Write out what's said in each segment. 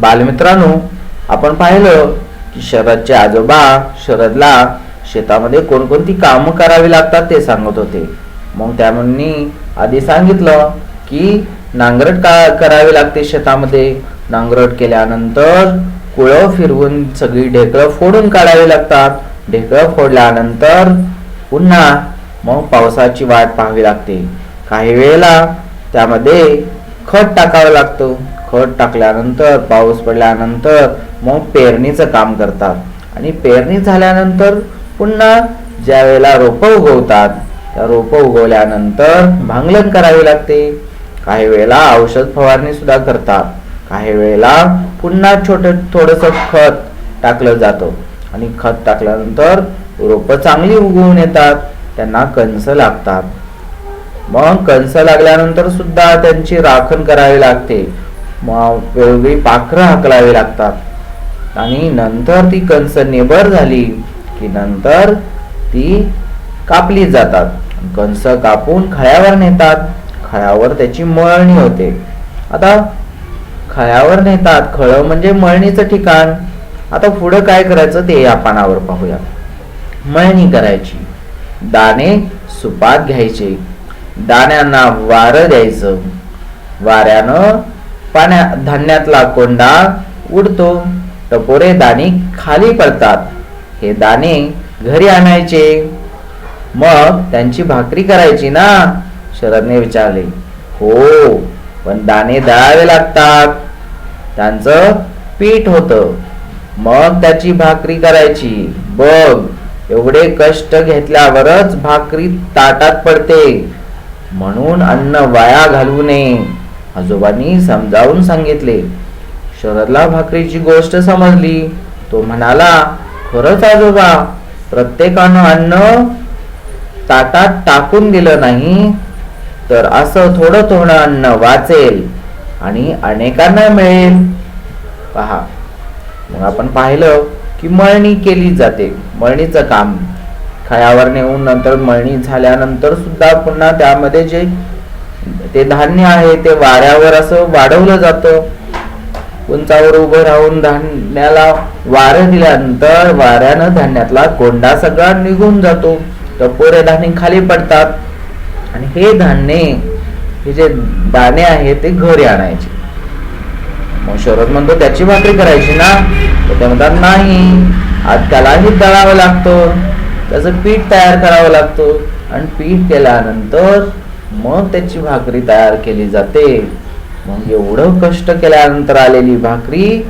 बालमित्रांनो आपण पाहिलं की शरदचे आजोबा शरदला शेतामध्ये कोणकोणती कामं करावी लागतात ते सांगत होते. मग त्यांनी आधी सांगितलं की नांगरट का करावी लागते शेतामध्ये? नांगरट केल्यानंतर कुळं फिरवून सगळी ढेकळं फोडून काढावी लागतात. ढेकळं फोडल्यानंतर पुन्हा मग पावसाची वाट पाहावी लागते. काही वेळेला त्यामध्ये खत टाकावं लागतं. खत टाकल्यानंतर पाऊस पडल्यानंतर मग पेरणीचं काम करतात. आणि पेरणी झाल्यानंतर पुन्हा ज्या वेळेला रोपं उगवतात त्या रोपं उगवल्यानंतर भांगलन करावी लागते. काही वेळेला औषध फवारणी सुद्धा करतात. काही वेळेला पुन्हा छोट थोडस खत टाकलं जातं. आणि खत टाकल्यानंतर रोपं चांगली उगवून येतात. त्यांना कंस लागतात. मग कंस लागल्यानंतर सुद्धा त्यांची राखण करावी लागते. मग वेगवेगळी पाखरं हाकलावी लागतात. आणि नंतर ती कंस निबर झाली की नंतर ती कापली जातात. कंस कापून खळ्यावर नेतात. खळ्यावर त्याची मळणी होते. आता खळ्यावर नेतात. खळ म्हणजे मळणीचं ठिकाण. आता पुढं काय करायचं ते या पानावर पाहूया. मळणी करायची. दाणे सुपात घ्यायचे. दाण्यांना वारं द्यायचं. वाऱ्यानं पाण्या धान्यातला कोंडा उडतो. टपोरे दाणे खाली पडतात. हे दाणे घरी आणायचे. मग त्यांची भाकरी करायची ना? शरदने विचारले. हो पण दाणे दळावे लागतात. त्यांचं पीठ होतं. मग त्याची भाकरी करायची. बघ एवढे कष्ट घेतल्यावरच भाकरी ताटात पडते. म्हणून अन्न वाया घालवू नये. आजोबांनी समजावून सांगितले शरदला भाकरीची गोष्ट समजली. तो म्हणाला खरंच आजोबा प्रत्येकानं अन्न ताटात टाकून दिलं नाही तर असं थोडं थोडं अन्न वाचेल आणि अनेकांना मिळेल. पहा मग आपण पाहिलं की मळणी केली जाते मळणीचं काम. खळ्यावर नेऊन नंतर मळणी झाल्यानंतर सुद्धा पुन्हा त्यामध्ये जे ते धान्य आहे ते वाऱ्यावर असं वाढवलं जातं. उंचावर उभं राहून धान्याला वारं दिल्यानंतर वाऱ्यानं धान्यातला कोंडा सगळा निघून जातो. टपोरे धान्य खाली पडतात. आणि हे धान्य हे जे दाणे आहेत ते घरी आणायचे. मग शरद म्हणतो त्याची भाकरी करायची ना? तर ते म्हणतात नाही आज त्यालाही दळावं लागतं. त्याचं पीठ तयार करावं लागतं. आणि पीठ केल्यानंतर मग त्याची भाकरी तयार केली जाते. मग एवढं कष्ट केल्यानंतर आलेली भाकरी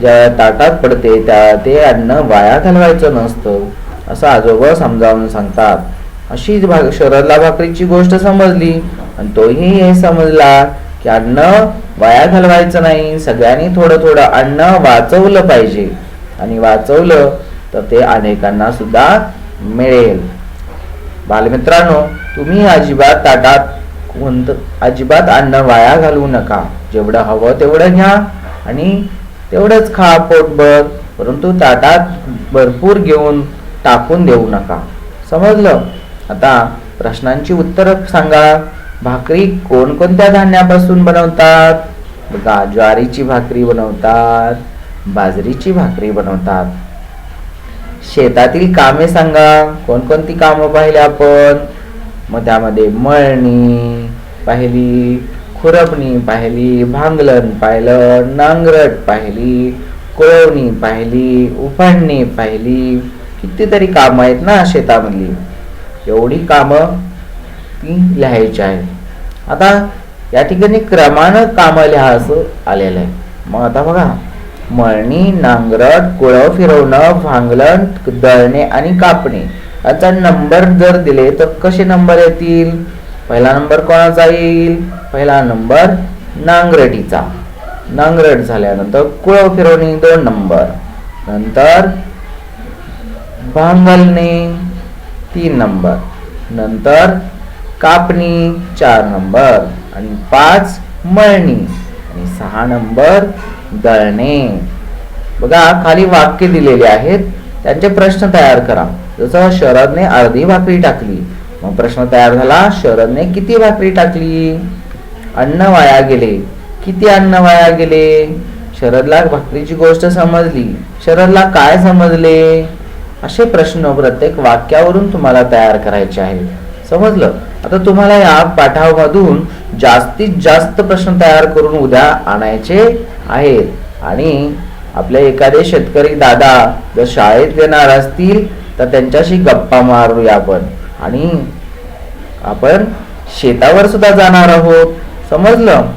ज्या ताटात पडते त्या ते अन्न वाया घालवायचं नसतं असं आजोबा समजावून सांगतात. अशीच भाग शरदला भाकरीची गोष्ट समजली. आणि तोही हे समजला की अन्न वाया घालवायचं नाही. सगळ्यांनी थोडं थोडं अन्न वाचवलं पाहिजे. आणि वाचवलं तर ते अनेकांना सुद्धा मिळेल. बालमित्रांनो तुम्ही अजिबात ताटात कोणतं अजिबात अन्न वाया घालवू नका. जेवढं हवं तेवढं घ्या आणि तेवढंच खा पोटभर. परंतु ताटात भरपूर घेऊन टाकून देऊ नका. समजलं? आता प्रश्नांची उत्तरं सांगा. भाकरी कोणकोणत्या धान्यापासून बनवतात? बघा ज्वारीची भाकरी बनवतात बाजरीची भाकरी बनवतात. शेतातील कामे सांगा. कोणकोणती कामं पाहिली आपण? मग त्यामध्ये मळणी पाहिली खुरपणी पाहिली भांगलन पाहिलं नांगरट पाहिली कुळवणी पाहिली उफाणणी पाहिली कितीतरी कामं आहेत ना शेतामधली. एवढी कामं ती लिहायची आहेत. आता या ठिकाणी क्रमानं कामं लिहा असं आलेलं आहे. मग आता बघा. मळणी नांगरट कुळं फिरवणं भांगलण दळणे आणि कापणे. याचा नंबर जर दिले तर कसे नंबर येतील? पहिला नंबर कोणाचा येईल? पहिला नंबर नांगरटीचा. नांगरट झाल्यानंतर कुळं फिरवणी दोन नंबर. नंतर भांगलणे तीन नंबर. नंतर कापणी चार नंबर. आणि पाच मळणी. आणि सहा नंबर दळणे बघा खाली वाक्य दिलेले आहेत. त्यांचे प्रश्न तयार करा. जसं शरदने अर्धी भाकरी टाकली. मग प्रश्न तयार झाला शरदने किती भाकरी टाकली? अन्न वाया गेले. किती अन्न वाया गेले? शरदला भाकरीची गोष्ट समजली. शरदला काय समजले? असे प्रश्न प्रत्येक वाक्यावरून तुम्हाला तयार करायचे आहेत. समजलं? आता तुम्हाला या पाठामधून जास्तीत जास्त प्रश्न तयार करून उद्या आणायचे आहेत. आणि आपले एखादे शेतकरी दादा जर शाळेत येणार असतील तर त्यांच्याशी गप्पा मारूया आपण. आणि आपण शेतावर सुद्धा जाणार आहोत. समजलं?